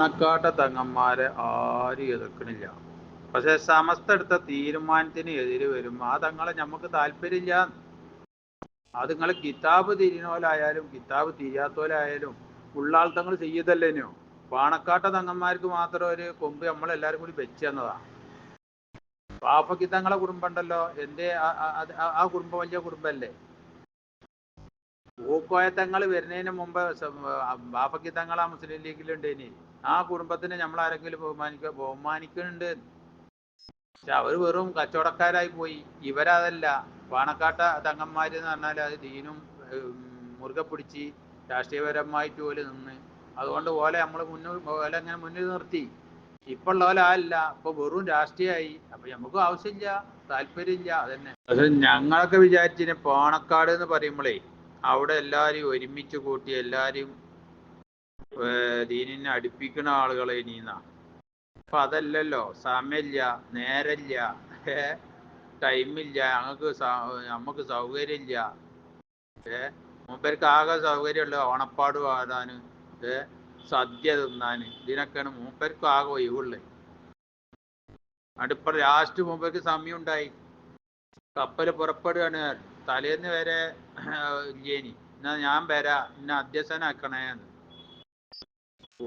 പാണക്കാട്ടെ തങ്ങന്മാരെ ആരും എതിർക്കണില്ല. പക്ഷെ സമസ്ത എടുത്ത തീരുമാനത്തിന് എതിര് വരും. ആ തങ്ങളെ നമുക്ക് താല്പര്യമില്ല. അത് നിങ്ങൾ കിതാബ് തിരിയണോലായാലും കിതാബ് തിരിയാത്തോലായാലും ഉള്ളാൾ തങ്ങൾ ചെയ്യതല്ലേനോ പാണക്കാട്ട തങ്ങന്മാർക്ക് മാത്രം ഒരു കൊമ്പ് നമ്മളെല്ലാരും കൂടി വെച്ച് തന്നതാ. പാപ്പയ്ക്ക് തങ്ങളെ കുടുംബം ഉണ്ടല്ലോ. ആ- ആ കുടുംബം വലിയ കുടുംബല്ലേ ഊക്കോയ തങ്ങൾ വരുന്നതിന് മുമ്പ് ബാപ്പക്കി തങ്ങൾ ആ മുസ്ലിം ലീഗിലുണ്ടേനി ആ കുടുംബത്തിനെ നമ്മൾ ആരെങ്കിലും ബഹുമാനിക്ക ബഹുമാനിക്കുന്നുണ്ട്. പക്ഷെ അവർ വെറും കച്ചവടക്കാരായി പോയി. ഇവരതല്ല. പാണക്കാട്ട തങ്ങന്മാര് എന്ന് പറഞ്ഞാൽ അത് ദീനും മുറുകെ പിടിച്ച് രാഷ്ട്രീയപരമായിട്ട് പോലെ നിന്ന്. അതുകൊണ്ട് ഓലെ നമ്മൾ മുന്നിൽ ഓലെ അങ്ങനെ മുന്നിൽ നിർത്തി. ഇപ്പൊ ഉള്ള പോലെ അല്ല. ഇപ്പൊ വെറും രാഷ്ട്രീയമായി അപ്പൊ നമുക്ക് ആവശ്യമില്ല. താല്പര്യമില്ല. അതന്നെ. പക്ഷെ ഞങ്ങളൊക്കെ വിചാരിച്ചിന് പാണക്കാട് എന്ന് പറയുമ്പോഴേ അവിടെ എല്ലാരും ഒരുമിച്ച് കൂട്ടി എല്ലാരും ഏർ ദീനിനെ അടുപ്പിക്കുന്ന ആളുകളെ നീന്ന അപ്പൊ അതല്ലല്ലോ സമയമില്ല നേരമില്ല ടൈമില്ല ഞങ്ങൾക്ക് നമുക്ക് സൗകര്യമില്ല ഏ മൂപ്പർക്ക് ആകെ സൗകര്യമുള്ള ഓണപ്പാട് പാടാന് ഏ സദ്യ തിന്നാന് ഇതിനൊക്കെയാണ് മൂപ്പർക്ക് ആകെ ഒഴിവുള്ളത് അടുപ്പ ലാസ്റ്റ് മൂപ്പർക്ക് സമയം ഉണ്ടായി കപ്പൽ പുറപ്പെടുകയാണ്. തലേന്ന് വരെ ഇല്ലേനി. എന്നാ ഞാൻ വരാ എന്നെ. അധ്യക്ഷനാക്കണേന്ന്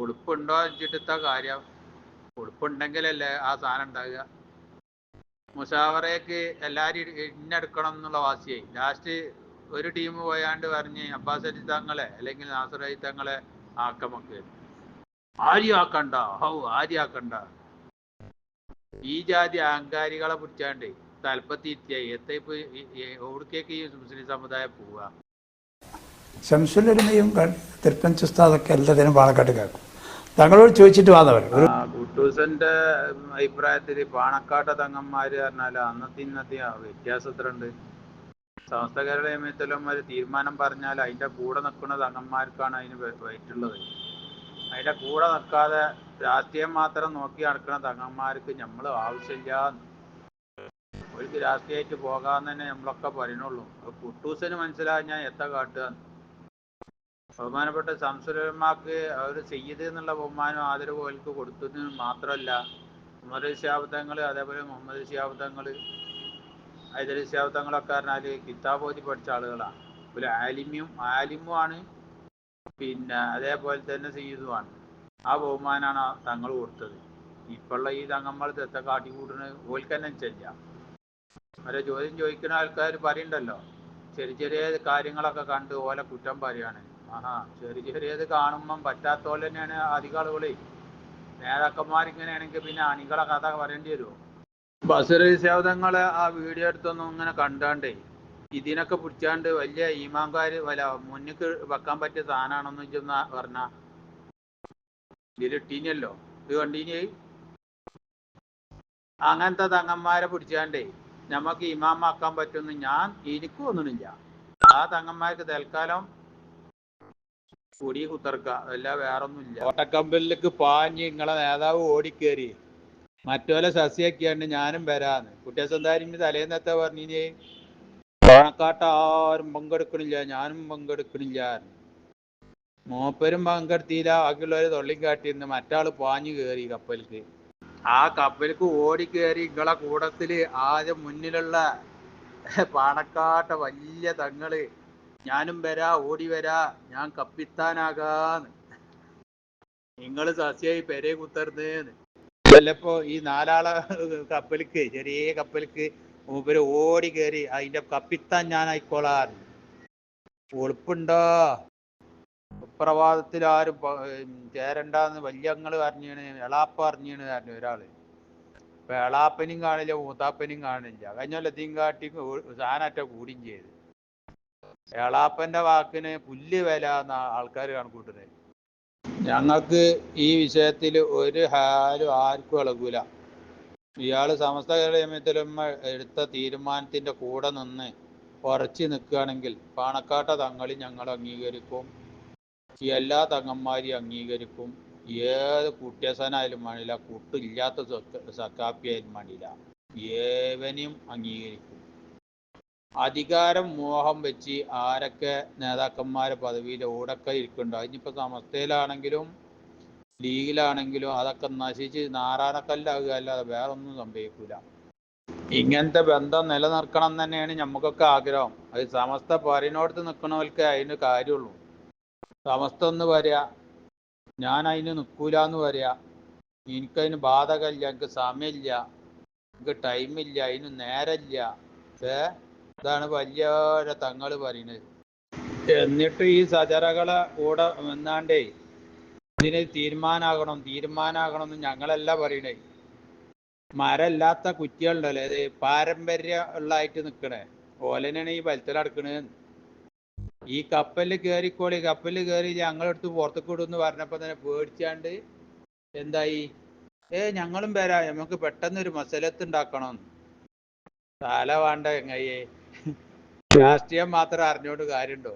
ഉടുപ്പുണ്ടോ വെച്ചിട്ട് കാര്യം. ഉടുപ്പുണ്ടെങ്കിലല്ലേ ആ സാധനം ഉണ്ടാകുക മുഷാവറയ്ക്ക് എല്ലാരും ഇന്നെടുക്കണം എന്നുള്ള വാശിയായി. ലാസ്റ്റ് ഒരു ടീം പോയാണ്ട് പറഞ്ഞ് അബ്ബാസ് അലി തങ്ങളെ അല്ലെങ്കിൽ നാസർ അലി തങ്ങളെ ആക്കമൊക്കെ ആരും ആക്കണ്ട. ഹൗ ആരും ആക്കണ്ട. ഈ ജാതി അഹങ്കാരികളെ പിടിച്ചാണ്ട്. തലപ്പത്തിരുത്തിയായി എത്തയിപ്പ് എവിടേക്ക് ഈ മുസ്ലിം സമുദായം പോവുക. ശംസുലരുമയും തിരുപ്പഞ്ച് ഉസ്താദൊക്കെ എല്ലാത്തിനും പാണക്കാട്ട് കേൾക്കും. തങ്ങളോട് ചോദിച്ചിട്ട് വന്നവർ അഭിപ്രായത്തിൽ കുട്ടൂസന്റെ അഭിപ്രായത്തിൽ പാണക്കാട്ടെ തങ്ങന്മാര് പറഞ്ഞാൽ അന്നത്തെ ഇന്നത്തെ വ്യത്യാസത്തിലുണ്ട് സമസ്ത കേരള നിയമത്തിലന്മാര് തീരുമാനം പറഞ്ഞാൽ അതിന്റെ കൂടെ നിൽക്കുന്ന തങ്ങന്മാർക്കാണ് അതിന് വയറ്റുള്ളത്. അതിന്റെ കൂടെ നിൽക്കാതെ രാഷ്ട്രീയം മാത്രം നോക്കി നടക്കുന്ന തങ്ങന്മാർക്ക് നമ്മൾ ആവശ്യമില്ല അവർക്ക് രാഷ്ട്രീയമായിട്ട് തന്നെ നമ്മളൊക്കെ പറയണുള്ളൂ കുട്ടൂസിന് മനസ്സിലായി ഞാൻ എത്ത കാട്ടുക. ബഹുമാനപ്പെട്ട സംസുരന്മാർക്ക് അവർ സയ്യിദ് എന്നുള്ള ബഹുമാനം ആദരവ് അവർക്ക് കൊടുത്തതിന് മാത്രമല്ല ഉമർ ശാബ്ദങ്ങൾ അതേപോലെ മുഹമ്മദ് ശാബ്ദങ്ങൾ ഹൈദർ ശാബ്ദങ്ങളൊക്കെ പറഞ്ഞാൽ കിതാബ് ഓതി പഠിച്ച ആളുകളാണ് ഒരു ആലിമ്യും ആലിമുമാണ് പിന്നെ അതേപോലെ തന്നെ സയ്യിദുമാണ്. ആ ബഹുമാനാണ് തങ്ങൾ കൊടുത്തത്. ഇപ്പോഴുള്ള ഈ തങ്ങന്മാർ തെത്ത കാട്ടിക്കൂട്ടുന്നത് ഓൽക്കന്നെ ചെയ്യാം അവരെ ചോദ്യം ചോദിക്കുന്ന ആൾക്കാർ പറയണ്ടല്ലോ. ചെറിയ ചെറിയ കാര്യങ്ങളൊക്കെ കണ്ട് ഓലെ കുറ്റം പറയാണ്. ആഹാ ചെറിയ ചെറിയത് കാണുമ്പം പറ്റാത്തോലെ തന്നെയാണ് അധികം ആളുകളെ. നേതാക്കന്മാരിങ്ങനെയാണെങ്കിൽ പിന്നെ അണികളെ കഥ പറയേണ്ടി വരുമോ ബസർ ആ വീഡിയോ എടുത്തൊന്നും ഇങ്ങനെ കണ്ടാണ്ടേ. ഇതിനൊക്കെ പിടിച്ചാണ്ട് വലിയ ഈമാങ്കാർ വല മുന്നിക്ക് വെക്കാൻ പറ്റിയ സാധനമാണെന്ന് ചെന്ന പറഞ്ഞ. ഇതിലിട്ടീനല്ലോ. ഇത് കണ്ടീനി? അങ്ങനത്തെ തങ്ങന്മാരെ പിടിച്ചാണ്ടേ. നമുക്ക് ഇമാമാക്കാൻ പറ്റുമെന്ന് ഞാൻ എനിക്കും ഒന്നുമില്ല ആ തങ്ങന്മാർക്ക് തൽക്കാലം കുടി കുത്തർക്ക അല്ല വേറൊന്നുമില്ല. ഓട്ടക്കമ്പലിലേക്ക് പാഞ്ഞ് നിങ്ങളെ നേതാവ് ഓടിക്കേറി. മറ്റോലെ സസ്യാക്കിയാണ്ട് ഞാനും വരാന്ന്. കുട്ടിയസന്താരിന്റെ തലേന്നത്തെ പറഞ്ഞേ ഓണക്കാട്ട ആരും പങ്കെടുക്കണില്ല. ഞാനും പങ്കെടുക്കണില്ല. മൂപ്പരും പങ്കെടുത്തില്ല. ബാക്കിയുള്ളവര് തൊള്ളിക്കാട്ടിന്ന് മറ്റാൾ പാഞ്ഞു കേറി കപ്പലിക്ക് ആ കപ്പലിക്ക് ഓടി കയറി ഇങ്ങളെ കൂടത്തിൽ ആദ്യം മുന്നിലുള്ള പാണക്കാട്ട വലിയ തങ്ങൾ. ഞാനും വരാ ഓടി വരാ ഞാൻ കപ്പിത്താനാകാന്ന്. നിങ്ങൾ സസ്യായി പെരേ കുത്തർന്നേന്ന്. ചിലപ്പോ ഈ നാലാളെ കപ്പലിക്ക് ചെറിയ കപ്പലിക്ക് മൂപ്പര് ഓടി കയറി അതിന്റെ കപ്പിത്താൻ ഞാൻ ആയിക്കോളാൻ ഉളുപ്പുണ്ടോ സുപ്രഭാതത്തിൽ ആരും ചേരണ്ടെന്ന് വല്യങ്ങൾ പറഞ്ഞാണ് എളാപ്പ പറഞ്ഞാണ് പറഞ്ഞു ഒരാൾ. ഇപ്പൊ എളാപ്പനും കാണില്ല മൂത്താപ്പനും കാണില്ല. കഴിഞ്ഞൊല്ലത്തെയും കാട്ടി സാനാറ്റ കൂടിയും ചെയ്ത്. എളാപ്പന്റെ വാക്കിന് പുല്ല് വില എന്ന ആൾക്കാർ കണക്കൂട്ടുന്നത് ഞങ്ങൾക്ക് ഈ വിഷയത്തിൽ ഒരു ഹാലും ആർക്കും ഇളകൂല. ഇയാൾ സമസ്ത കേരള എടുത്ത തീരുമാനത്തിന്റെ കൂടെ നിന്ന് ഉറച്ചു നിൽക്കുകയാണെങ്കിൽ പാണക്കാട്ട തങ്ങളിൽ ഞങ്ങൾ അംഗീകരിക്കും. എല്ലാ തങ്ങന്മാരെയും അംഗീകരിക്കും. ഏത് കുട്ടിയസനായാലും വേണില്ല കുട്ടില്ലാത്ത സക്കാപ്പിയായാലും വേണില്ല ഏവനെയും അംഗീകരിക്കും. അധികാരം മോഹം വെച്ച് ആരൊക്കെ നേതാക്കന്മാരെ പദവിയിൽ ഓടൊക്കെ ഇരിക്കുന്നുണ്ടോ. അതിനിപ്പോ സമസ്തയിലാണെങ്കിലും ലീഗിലാണെങ്കിലും അതൊക്കെ നശിച്ച് നാരായണക്കല്ലാകുക അല്ലാതെ വേറെ ഒന്നും സംഭവിക്കൂല. ഇങ്ങനത്തെ ബന്ധം നിലനിർത്തണം എന്ന് തന്നെയാണ് നമുക്കൊക്കെ ആഗ്രഹം. അത് സമസ്ത പറയുന്നോടത്ത് നിൽക്കുന്നവർക്ക് അതിന് കാര്യമുള്ളൂ. സമസ്ത എന്ന് പറയാ ഞാൻ അതിന് നിൽക്കൂല എന്ന് പറയാ എനിക്കതിന് ബാധകമില്ല എനിക്ക് സമയമില്ല എനിക്ക് ടൈമില്ല അതിന് നേരമില്ല ഏ ഇതാണ് വലിയ തങ്ങൾ പറയുന്നത് എന്നിട്ട് ഈ സജറകളെ കൂടെ വന്നാണ്ടേ ഇതിന് തീരുമാനാകണം തീരുമാനാകണം എന്ന് ഞങ്ങളല്ല പറയണേ. മരമില്ലാത്ത കുറ്റികളുണ്ടല്ലോ അത് പാരമ്പര്യ ഉള്ളതായിട്ട് നിൽക്കണേ ഓലനാണ് ഈ ബലത്തിലടക്കണേ ഈ കപ്പലിൽ കയറിക്കോളി കപ്പലിൽ കയറി ഞങ്ങളെടുത്ത് പുറത്തേക്ക് വിടുമെന്ന് പറഞ്ഞപ്പോൾ തന്നെ പേടിച്ചാണ്ട് എന്തായി? ഏ ഞങ്ങളും വരാം. നമുക്ക് പെട്ടെന്ന് ഒരു മസലത്ത് ഉണ്ടാക്കണം തല വേണ്ട എങ്ങയ്യേ രാഷ്ട്രീയം മാത്രം അറിഞ്ഞോണ്ട് കാര്യമുണ്ടോ